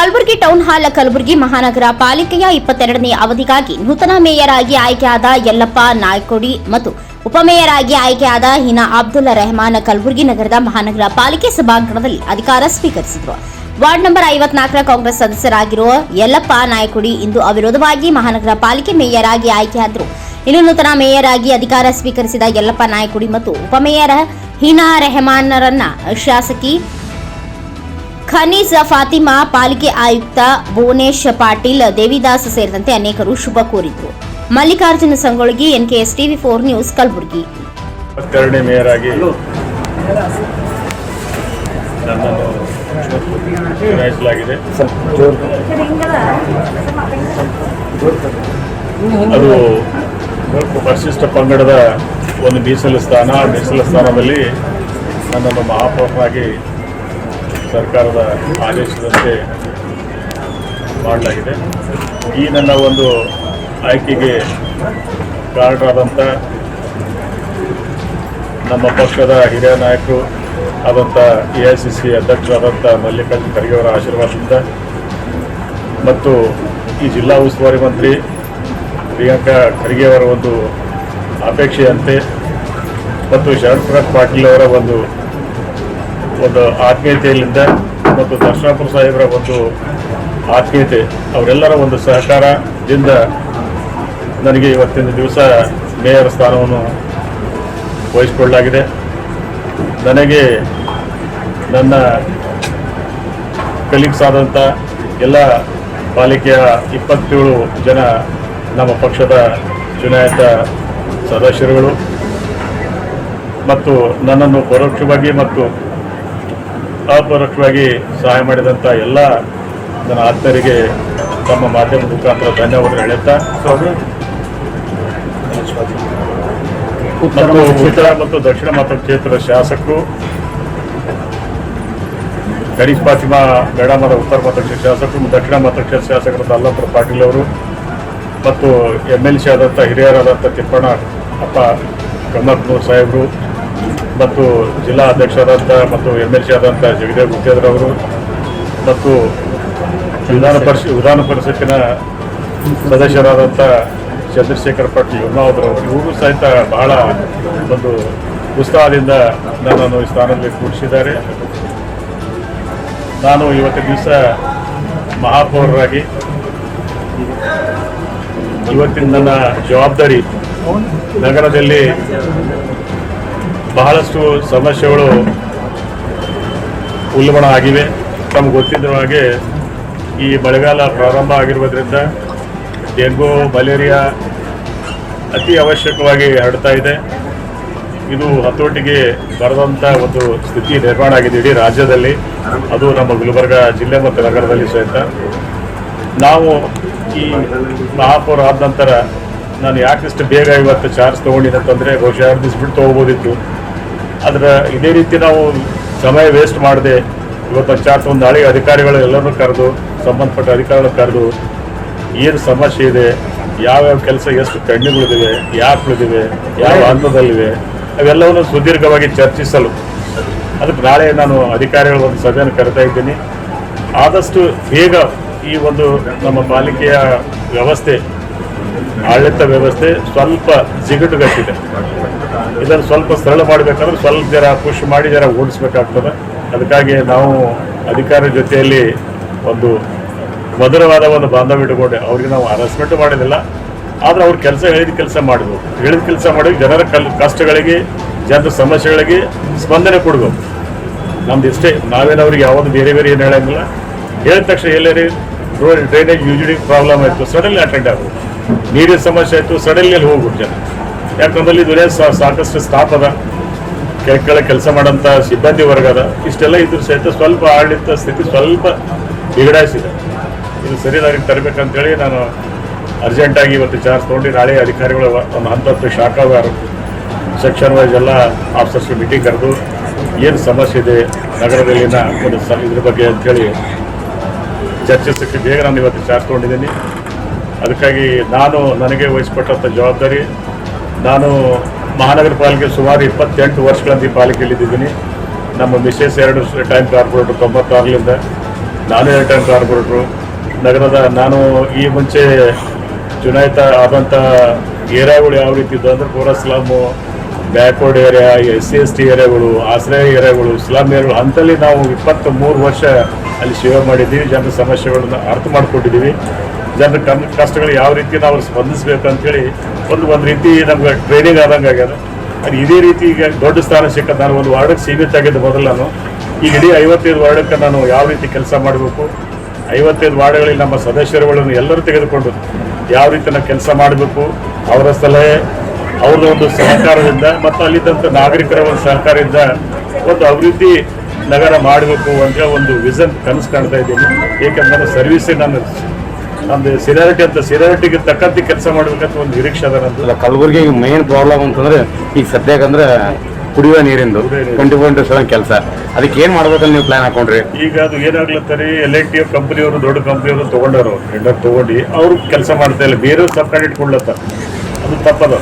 Kalaburagi town hall Kalaburagi ಮಹಾನಗರ ಪಾಲಿಕೆಯ ಇಪ್ಪತ್ತೆರಡನೇ ಅವಧಿಗಾಗಿ ನೂತನ ಮೇಯರ್ ಆಗಿ ಆಯ್ಕೆಯಾದ ಯಲ್ಲಪ್ಪ ನಾಯ್ಕೋಡಿ ಮತ್ತು ಉಪಮೇಯರ್ ಆಗಿ ಆಯ್ಕೆಯಾದ ಹಿನಾ ಅಬ್ದುಲ್ ರೆಹಮಾನ್ ಕಲಬುರಗಿ ನಗರದ ಮಹಾನಗರ ಪಾಲಿಕೆ ಸಭಾಂಗಣದಲ್ಲಿ ಅಧಿಕಾರ ಸ್ವೀಕರಿಸಿದರು. ವಾರ್ಡ್ ನಂಬರ್ ಐವತ್ನಾಲ್ಕರ ಕಾಂಗ್ರೆಸ್ ಸದಸ್ಯರಾಗಿರುವ ಯಲ್ಲಪ್ಪ ನಾಯ್ಕೋಡಿ ಇಂದು ಅವಿರೋಧವಾಗಿ ಮಹಾನಗರ ಪಾಲಿಕೆ ಮೇಯರ್ ಆಗಿ ಆಯ್ಕೆಯಾದರು. ಇನ್ನು ನೂತನ ಮೇಯರ್ ಆಗಿ ಅಧಿಕಾರ ಸ್ವೀಕರಿಸಿದ ಯಲ್ಲಪ್ಪ ನಾಯ್ಕೋಡಿ ಮತ್ತು ಉಪಮೇಯರ್ ಹಿನಾ ರೆಹಮಾನ್ರನ್ನ ಶಾಸಕಿ ಖನೀಜ್ ಫಾತಿಮಾ ಪಾಲಿಕೆ ಆಯುಕ್ತ ಭುವನೇಶ್ ಪಾಟೀಲ್ ದೇವಿದಾಸ್ ಸೇರಿದಂತೆ ಅನೇಕರು ಶುಭ ಕೋರಿದ್ರು. Mallikarjuna Sangolgi NKS TV four news Kalaburagi. ಇಪ್ಪತ್ತೆರಡನೇ ಮೇಯರ್ ಆಗಿ ನನ್ನನ್ನು ಚುನಾಯಿಸಲಾಗಿದೆ. ಅದು ಪರಿಶಿಷ್ಟ ಪಂಗಡದ ಒಂದು ಮೀಸಲು ಸ್ಥಾನ ಮೀಸಲು ಸ್ಥಾನದಲ್ಲಿ ನನ್ನನ್ನು ಮಹಾಪೌರನಾಗಿ ಸರ್ಕಾರದ ಆದೇಶದಂತೆ ಮಾಡಲಾಗಿದೆ. ಈ ನನ್ನ ಒಂದು ಆಯ್ಕೆಗೆ ಕಾರಣರಾದಂಥ ನಮ್ಮ ಪಕ್ಷದ ಹಿರಿಯ ನಾಯಕರು ಆದಂಥ ಎ ಐ ಸಿ ಸಿ ಅಧ್ಯಕ್ಷರಾದಂಥ ಮಲ್ಲಿಕಾರ್ಜುನ ಖರ್ಗೆ ಅವರ ಆಶೀರ್ವಾದದಿಂದ ಮತ್ತು ಈ ಜಿಲ್ಲಾ ಉಸ್ತುವಾರಿ ಮಂತ್ರಿ ಪ್ರಿಯಾಂಕಾ ಖರ್ಗೆ ಅವರ ಒಂದು ಅಪೇಕ್ಷೆಯಂತೆ ಮತ್ತು ಶರಣ್ ಪ್ರಕಾಶ್ ಪಾಟೀಲ್ ಅವರ ಒಂದು ಒಂದು ಆತ್ಮೀಯತೆಯಲ್ಲಿಂದ ಮತ್ತು ದರ್ಶನಾಪುರ ಸಾಹೇಬರ ಒಂದು ಆತ್ಮೀಯತೆ, ಅವರೆಲ್ಲರ ಒಂದು ಸಹಕಾರದಿಂದ ನನಗೆ ಇವತ್ತಿನ ದಿವಸ ಮೇಯರ್ ಸ್ಥಾನವನ್ನು ವಹಿಸಿಕೊಳ್ಳಲಾಗಿದೆ. ನನಗೆ ನನ್ನ ಕಲೀಗ್ಸ್ ಆದಂಥ ಎಲ್ಲ ಪಾಲಿಕೆಯ ಇಪ್ಪತ್ತೇಳು ಜನ ನಮ್ಮ ಪಕ್ಷದ ಚುನಾಯಿತ ಸದಸ್ಯರುಗಳು ಮತ್ತು ನನ್ನನ್ನು ಪರೋಕ್ಷವಾಗಿ ಮತ್ತು ಅಪರೋಕ್ಷವಾಗಿ ಸಹಾಯ ಮಾಡಿದಂಥ ಎಲ್ಲ ನನ್ನ ಆತ್ಮೀಯರಿಗೆ ತಮ್ಮ ಮಾಧ್ಯಮ ಮುಖಾಂತರ ಧನ್ಯವಾದ ಹೇಳುತ್ತಾ ಮತ್ತು ಉತ್ತರ ಮತ್ತು ದಕ್ಷಿಣ ಮತಕ್ಷೇತ್ರದ ಶಾಸಕರು ಗಣೇಶ್ ಫಾತಿಮಾ ಮೇಡಮರ ಉತ್ತರ ಮತಕ್ಷೇತ್ರ ಶಾಸಕರು ದಕ್ಷಿಣ ಮತಕ್ಷೇತ್ರ ಶಾಸಕರಾದ ಅಲ್ಲಪುರ ಪಾಟೀಲ್ ಅವರು ಮತ್ತು ಎಂ ಎಲ್ ಸಿ ಆದಂಥ ಹಿರಿಯರಾದಂಥ ತಿಪ್ಪಣ್ಣ ಅಪ್ಪ ಕಮಲ್ನೂರ್ ಸಾಹೇಬರು ಮತ್ತು ಜಿಲ್ಲಾ ಅಧ್ಯಕ್ಷರಾದಂಥ ಮತ್ತು ಎಂ ಎಲ್ ಸಿ ಆದಂಥ ಜಗದೇವ್ ಗುತ್ತೇದ್ರ ಅವರು ಮತ್ತು ವಿಧಾನ ಪರಿಷತ್ ವಿಧಾನ ಪರಿಷತ್ತಿನ ಸದಸ್ಯರಾದಂಥ ಚಂದ್ರಶೇಖರ್ ಪಾಟೀಲ್ ಯುವನಾವ್ರವರು ಇವರು ಸಹಿತ ಬಹಳ ಒಂದು ಉತ್ಸಾಹದಿಂದ ನನ್ನನ್ನು ಈ ಸ್ಥಾನದಲ್ಲಿ ಕೂಡಿಸಿದ್ದಾರೆ ನಾನು ಇವತ್ತಿನ ದಿವಸ ಮಹಾಪೌರರಾಗಿ, ಇವತ್ತಿನ ನನ್ನ ಜವಾಬ್ದಾರಿ ನಗರದಲ್ಲಿ ಬಹಳಷ್ಟು ಸಮಸ್ಯೆಗಳು ಉಲ್ಬಣ ಆಗಿವೆ. ತಮ್ಗೆ ಗೊತ್ತಿದ್ದ ಹಾಗೆ ಈ ಮಳೆಗಾಲ ಪ್ರಾರಂಭ ಆಗಿರುವುದರಿಂದ ಡೆಂಗು, ಮಲೇರಿಯಾ ಅತಿ ಅವಶ್ಯಕವಾಗಿ ಹರಡ್ತಾ ಇದೆ. ಇದು ಹತೋಟಿಗೆ ಬರದಂಥ ಒಂದು ಸ್ಥಿತಿ ನಿರ್ಮಾಣ ಆಗಿದೆ ಇಡೀ ರಾಜ್ಯದಲ್ಲಿ. ಅದು ನಮ್ಮ ಗುಲ್ಬರ್ಗ ಜಿಲ್ಲೆ ಮತ್ತು ನಗರದಲ್ಲಿ ಸಹಿತ. ನಾವು ಈ ಮಹಾಪೌರ ಆದ ನಂತರ ನಾನು ಯಾಕಿಷ್ಟು ಬೇಗ ಇವತ್ತು ಚಾರ್ಜ್ ತೊಗೊಂಡಿದ್ದೆ ಅಂತಂದರೆ ಬಹುಶಃ ಎರಡು ದಿವಸ ಬಿಟ್ಟು ತೊಗೋಬೋದಿತ್ತು. ಆದರೆ ಇದೇ ರೀತಿ ನಾವು ಸಮಯ ವೇಸ್ಟ್ ಮಾಡದೆ, ಇವತ್ತು ಚಾರ್ಜ್ ಒಂದು ನಾಳೆ ಅಧಿಕಾರಿಗಳು ಎಲ್ಲರನ್ನೂ ಕರೆದು, ಸಂಬಂಧಪಟ್ಟ ಅಧಿಕಾರಿಗಳು ಕರೆದು ಏನು ಸಮಸ್ಯೆ ಇದೆ, ಯಾವ್ಯಾವ ಕೆಲಸ ಎಷ್ಟು ಕಣ್ಣಿಗಳಿವೆ ಯಾಕೆ ಉಳಿದಿವೆ ಯಾವ ಹಂತದಲ್ಲಿವೆ, ಅವೆಲ್ಲವನ್ನು ಸುದೀರ್ಘವಾಗಿ ಚರ್ಚಿಸಲು. ಅದಕ್ಕೆ ನಾಳೆ ನಾನು ಅಧಿಕಾರಿಗಳ ಒಂದು ಸಭೆಯನ್ನು ಕರಿತಾ ಇದ್ದೀನಿ. ಆದಷ್ಟು ಬೇಗ ಈ ಒಂದು ನಮ್ಮ ಪಾಲಿಕೆಯ ವ್ಯವಸ್ಥೆ ಆಡಳಿತ ವ್ಯವಸ್ಥೆ ಸ್ವಲ್ಪ ಜಿಗಟುಗಟ್ಟಿದೆ. ಇದನ್ನು ಸ್ವಲ್ಪ ಸರಳ ಮಾಡಬೇಕಂದ್ರೆ ಸ್ವಲ್ಪ ಜರ ಖುಷಿ ಮಾಡಿ ಜರ ಓಡಿಸ್ಬೇಕಾಗ್ತದೆ. ಅದಕ್ಕಾಗಿ ನಾವು ಅಧಿಕಾರಿ ಜೊತೆಯಲ್ಲಿ ಒಂದು ಮಧುರವಾದ ಒಂದು ಬಾಂಧವ್ಯ ಇಟ್ಟುಕೊಂಡೆ ಅವ್ರಿಗೆ ನಾವು ಹರಾಸ್ಮೆಂಟ್ ಮಾಡಿದಿಲ್ಲ. ಆದರೆ ಅವ್ರ ಕೆಲಸ ಹೇಳಿದ ಕೆಲಸ ಮಾಡಿದ್ವು ಹೇಳಿದ ಕೆಲಸ ಮಾಡಿ ಜನರ ಕಲ್, ಕಷ್ಟಗಳಿಗೆ, ಜನರ ಸಮಸ್ಯೆಗಳಿಗೆ ಸ್ಪಂದನೆ ಕೊಡಬೇಕು. ನಮ್ದು ಇಷ್ಟೇ ನಾವೇನು ಅವ್ರಿಗೆ ಯಾವುದು ಬೇರೆ ಬೇರೆ ಏನು ಹೇಳೋಂಗಿಲ್ಲ. ಹೇಳಿದ ತಕ್ಷಣ ಎಲ್ಲರಿ ಡ್ರೈನೇಜ್ ಯೂಜಿಡಿ ಪ್ರಾಬ್ಲಮ್ ಆಯಿತು ಸಡನ್ಲಿ ಅಟೆಂಡ್ ಆಗೋದು. ನೀರಿನ ಸಮಸ್ಯೆ ಆಯಿತು, ಸಡನ್ಲಿ ಅಲ್ಲಿ ಹೋಗ್ಬಿಟ್ಟು ಜನ. ಯಾಕಂದ್ರೆ ಸಾ ಸಾಕಷ್ಟು ಸ್ಟಾಫ್ ಅದ. ಕೆಳ ಕೆಲಸ ಮಾಡೋಂಥ ಸಿಬ್ಬಂದಿ ವರ್ಗ ಅದ. ಇಷ್ಟೆಲ್ಲ ಇದ್ರ ಸಹಿತ ಸ್ವಲ್ಪ ಆಡಳಿತ ಸ್ಥಿತಿ ಸ್ವಲ್ಪ ಬಿಗಡಾಯಿಸಿದೆ. ಇದು ಸರಿಯಾಗಿ ತರಬೇಕಂತೇಳಿ ನಾನು ಅರ್ಜೆಂಟಾಗಿ ಇವತ್ತು ಚಾರ್ಜ್ ತೊಗೊಂಡು ನಾಳೆ ಅಧಿಕಾರಿಗಳು ಒಂದು ಹಂತತ್ತು ಶಾಖಾವಾರು ಸೆಕ್ಷನ್ ವೈಸ್ ಎಲ್ಲ ಆಫೀಸರ್ಸ್ ಮೀಟಿಂಗ್ ಕರೆದು ಏನು ಸಮಸ್ಯೆ ಇದೆ, ನಗರದಲ್ಲಿನ ಒಂದು ಸ ಇದ್ರ ಬಗ್ಗೆ ಅಂತೇಳಿ ಚರ್ಚಿಸೋಕ್ಕೆ ಬೇಗ ನಾನು ಇವತ್ತು ಚಾರ್ಜ್ ತೊಗೊಂಡಿದ್ದೀನಿ. ಅದಕ್ಕಾಗಿ ನಾನು ನನಗೆ ವಹಿಸ್ಕೊಟ್ಟಂಥ ಜವಾಬ್ದಾರಿ, ನಾನು ಮಹಾನಗರ ಪಾಲಿಕೆ ಸುಮಾರು ಇಪ್ಪತ್ತೆಂಟು ವರ್ಷಗಳಿಂದ ಈ ಪಾಲಿಕೆಯಲ್ಲಿದ್ದೀನಿ ನಮ್ಮ ಮಿಸೆಸ್ ಎರಡು ಟೈಮ್ ಕಾರ್ಪೊರೇಟ್ರು ತೊಂಬತ್ತಾರರಿಂದ ನಾನು ಎರಡು ಟೈಮ್ ಕಾರ್ಪೊರೇಟ್ರು. ನಗರದ ನಾನು ಈ ಮುಂಚೆ ಚುನಾಯಿತ ಆದಂಥ ಏರಿಯಾಗಳು ಯಾವ ರೀತಿ ಇದ್ದವು ಅಂದರೆ ಪೂರಾ slum, backward area, S C S T ಏರಿಯಾಗಳು, ಆಶ್ರಯ ಏರಿಯಾಗಳು, ಸ್ಲಮ್ ಏರಿಯಾಗಳು ಅಂತಲ್ಲಿ ನಾವು ಇಪ್ಪತ್ತು ಮೂರು ವರ್ಷ ಅಲ್ಲಿ ಸೇವೆ ಮಾಡಿದ್ದೀವಿ. ಜನರ ಸಮಸ್ಯೆಗಳನ್ನು ಅರ್ಥ ಮಾಡ್ಕೊಂಡಿದ್ದೀವಿ. ಜನರ ಕಷ್ಟಗಳು ಯಾವ ರೀತಿ ನಾವು ಸ್ಪಂದಿಸ್ಬೇಕು ಅಂತೇಳಿ ಒಂದು ಒಂದು ರೀತಿ ನಮ್ಗೆ ಟ್ರೈನಿಂಗ್ ಆದಂಗೆ ಆಗ್ಯದ. ಅದು ಇದೇ ರೀತಿ ಈಗ ದೊಡ್ಡ ಸ್ಥಾನ ಸಿಕ್ಕ ನಾನು ಒಂದು ವಾರ್ಡಕ್ಕೆ ಸೀಮಿತ ಆಗಿದ್ದ ಮೊದಲು ನಾನು ಈಗ ಇಡೀ ಐವತ್ತೈದು ವಾರ್ಡಕ್ಕೆ ನಾನು ಯಾವ ರೀತಿ ಕೆಲಸ ಮಾಡಬೇಕು, ಐವತ್ತೈದು ವಾರ್ಡ್ಗಳಲ್ಲಿ ನಮ್ಮ ಸದಸ್ಯರುಗಳನ್ನು ಎಲ್ಲರೂ ತೆಗೆದುಕೊಂಡು ಯಾವ ರೀತಿ ನಾವು ಕೆಲಸ ಮಾಡಬೇಕು, ಅವರ ಸಲಹೆ, ಅವ್ರದ್ದು ಒಂದು ಸಹಕಾರದಿಂದ ಮತ್ತು ಅಲ್ಲಿದ್ದಂಥ ನಾಗರಿಕರ ಒಂದು ಸಹಕಾರದಿಂದ ಒಂದು ಅಭಿವೃದ್ಧಿ ನಗರ ಮಾಡಬೇಕು ಅಂತ ಒಂದು ವಿಷನ್ ಕನಸು ಕಾಣ್ತಾ ಇದ್ದೀನಿ. ಏಕೆಂದರೆ ಸರ್ವಿಸೇ ನಾನು ನಮ್ದು ಸಿರಿಯಾರಿಟಿ ಅಂತ ಸಿರಿಯಾರಿಟಿಗೆ ತಕ್ಕಂತೆ ಕೆಲಸ ಮಾಡ್ಬೇಕಂತ ಒಂದು ನಿರೀಕ್ಷೆ ಅದ ನಂತರ ಅಲ್ಲ ಕಲಬುರಗಿ ಮೇನ್ ಪ್ರಾಬ್ಲಮ್ ಅಂತಂದ್ರೆ ಈಗ ಸದ್ಯಕ್ಕಂದ್ರೆ ಕುಡಿಯುವ ನೀರಿಂದು. ಟ್ವೆಂಟಿ ಫೋರ್ ಇಂಟು ಸೆವೆನ್ ಕೆಲಸ. ಅದಕ್ಕೆ ಏನ್ ಮಾಡ್ಬೇಕಲ್ಲ ನೀವು ಪ್ಲಾನ್ ಹಾಕೊಂಡ್ರಿ? ಈಗ ಅದು ಏನಾಗ್ಲತ್ತಾರೆ ಎಲ್ ಐ ಟಿ ಕಂಪನಿಯವರು ದೊಡ್ಡ ಕಂಪನಿಯವರು ತಗೊಂಡವರು ಟೆಂಡರ್ ತಗೊಂಡು ಅವ್ರು ಕೆಲಸ ಮಾಡ್ತಾ ಇಲ್ಲ. ಬೇರೆ ಸಬ್ ಕಾಂಟ್ರಾಕ್ಟ್ ಕೊಡ್ಲತ್ತಾರ ಅದು ತಪ್ಪದ.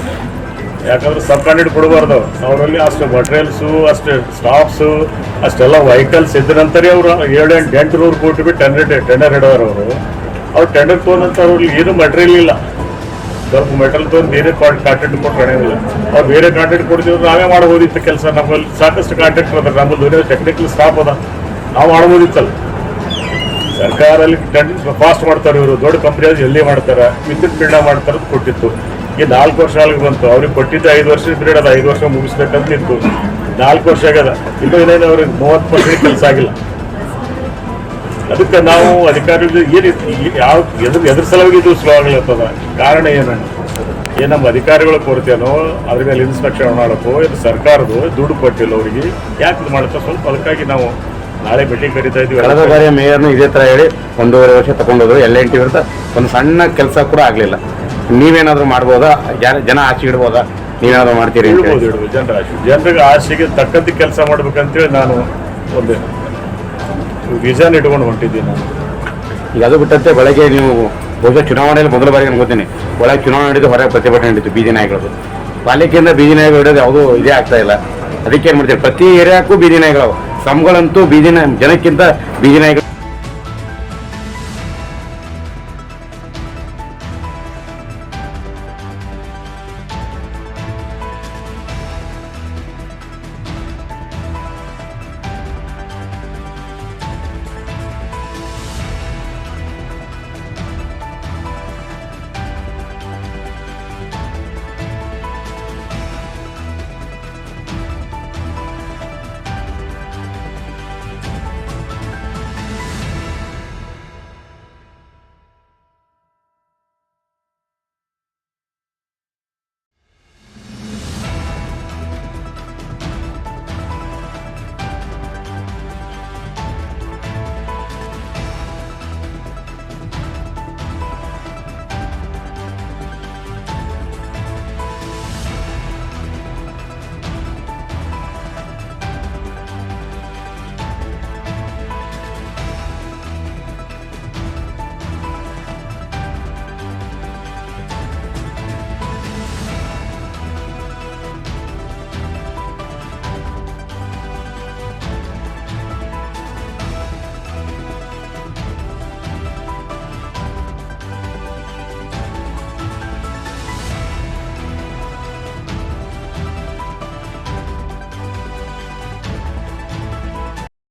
ಯಾಕಂದ್ರೆ ಸಬ್ ಕಾಂಟ್ರಾಕ್ಟ್ ಕೊಡಬಾರ್ದು. ಅವರಲ್ಲಿ ಅಷ್ಟು ಮಟೀರಿಯಲ್ಸು ಅಷ್ಟು ಸ್ಟಾಫ್ಸು ಅಷ್ಟೆಲ್ಲ ವೆಹಿಕಲ್ಸ್ ಇದ್ದ ನಂತರ ಅವರು ಏಳು ಎಂಟು ಎಂಟು ನೂರು ಕೋಟಿ ಬಿಟ್ಟು ಟೆಂಡರ್ ಟೆಂಡರ್ ಇಡೋರು ಅವರು. ಅವ್ರು ಟೆಂಡರ್ ತೊಗೊಂಡಂತ ಅವ್ರಿಗೆ ಏನು ಮಟೀರಿಯಲ್ ಇಲ್ಲ ಸ್ವಲ್ಪ ಮೆಟಲ್ ತೊಗೊಂಡು ಬೇರೆ ಕಾಂಟ್ರಾಕ್ಟ್ ಕೊಟ್ಟು ನಡೆಯೋದಿಲ್ಲ ಅವ್ರು ಬೇರೆ ಕಾಂಟ್ರಾಕ್ಟ್ ಕೊಡ್ತಿದ್ರು ನಾವೇ ಮಾಡ್ಬೋದಿತ್ತು ಕೆಲಸ. ನಮ್ಮಲ್ಲಿ ಸಾಕಷ್ಟು ಕಾಂಟ್ರಾಕ್ಟ್ ಅದ ನಮ್ಮಲ್ಲಿ ಟೆಕ್ನಿಕಲ್ ಸ್ಟಾಫ್ ಅದ. ನಾವು ಮಾಡ್ಬೋದಿತ್ತಲ್ಲ ಸರ್ಕಾರಲ್ಲಿ ಫಾಸ್ಟ್ ಮಾಡ್ತಾರೆ ಇವರು. ದೊಡ್ಡ ಕಂಪ್ನಿ ಜಲ್ದಿ ಮಾಡ್ತಾರೆ? ವಿದ್ಯುತ್ ಪೀಡ ಮಾಡ್ತಾರೆ ಕೊಟ್ಟಿತ್ತು. ಈ ನಾಲ್ಕು ವರ್ಷ ಆಗಿ ಬಂತು. ಅವ್ರಿಗೆ ಕೊಟ್ಟಿದ್ದು ಐದು ವರ್ಷದ ಪೀರಿಯಡ್ ಅದ. ಐದು ವರ್ಷ ಮುಗಿಸ್ಬೇಕಂತ ಇತ್ತು. ನಾಲ್ಕು ವರ್ಷ ಆಗ್ಯದ. ಇನ್ನೂ ಏನೇನು ಅವ್ರಿಗೆ ಮೂವತ್ತು ಪರ್ಸೆಂಟ್ ಕೆಲಸ ಆಗಿಲ್ಲ. ಅದಕ್ಕೆ ನಾವು ಅಧಿಕಾರಿಗಳು ಏನು ಯಾವ ಎದುರು ಎದುರು ಸಲುವಾಗಿ ಇದು ಸ್ಲೋ ಆಗ್ಲತ್ತದ ಕಾರಣ ಏನು ಏನು ನಮ್ಮ ಅಧಿಕಾರಿಗಳ ಕೊರತೆನೋ ಅದ್ರ ಮೇಲೆ ಇನ್ಸ್ಪೆಕ್ಷನ್ ಮಾಡಕ್ಕೋ ಇದು ಸರ್ಕಾರದ್ದು ದುಡ್ಡು ಕೊಟ್ಟಿಲ್ಲ ಅವರಿಗೆ ಯಾಕೆ ಇದು ಮಾಡುತ್ತೆ? ಸ್ವಲ್ಪ ಅದಕ್ಕಾಗಿ ನಾವು ನಾಳೆ ಮೀಟಿಂಗ್ ಕರಿತಾ ಇದ್ವಿ. ಕಳೆದ ಬಾರಿ ಮೇಯರ್ನು ಇದೇ ಥರ ಹೇಳಿ ಒಂದೂವರೆ ವರ್ಷ ತಗೊಂಡೋದ್ರು. ಎಲ್ ಎನ್ ಟಿ ವಿರುದ್ಧ ಒಂದು ಸಣ್ಣ ಕೆಲಸ ಕೂಡ ಆಗಲಿಲ್ಲ. ನೀವೇನಾದರೂ ಮಾಡ್ಬೋದಾ? ಜನ- ಜನ ಆಚೆ ಇಡ್ಬೋದಾ? ನೀವೇನಾದರೂ ಮಾಡ್ತೀರಿ ಇಡ್ಬೋದು ಇಡ್ಬೋದು. ಜನರ ಆಶೆ. ಜನರಿಗೆ ಆಸೆಗೆ ತಕ್ಕಂತೆ ಕೆಲಸ ಮಾಡ್ಬೇಕಂತೇಳಿ ನಾನು ಒಂದು. ವಿಷನ್ ಇಟ್ಕೊಂಡು ಹೊಂಟಿದ್ದೀನಿ ನಾನು. ಈಗ ಅದು ಬಿಟ್ಟಂತೆ ಬೆಳಗ್ಗೆ ನೀವು ಬಹುಶಃ ಚುನಾವಣೆಯಲ್ಲಿ ಮೊದಲ ಬಾರಿಗೆ ನಾನು ಗೊತ್ತೀನಿ. ಒಳಗೆ ಚುನಾವಣೆ ನಡೆದು ಹೊರಗೆ ಪ್ರತಿಭಟನೆ ನಡೀತು ಬೀದಿ ನಾಯಿಗಳದು ಪಾಲಿಕೆಯಿಂದ ಬೀದಿ ನಾಯಿಗಳು ಹಿಡಿಯೋದು ಯಾವುದೂ ಇದೇ ಆಗ್ತಾ ಇಲ್ಲ. ಅದಕ್ಕೆ ಏನು ಮಾಡ್ತೀವಿ ಪ್ರತಿ ಏರಿಯಾಕ್ಕೂ ಬೀದಿ ನಾಯಿಗಳು ಸಮಗಳಂತೂ ಬೀದಿ ಜನಕ್ಕಿಂತ ಬೀದಿ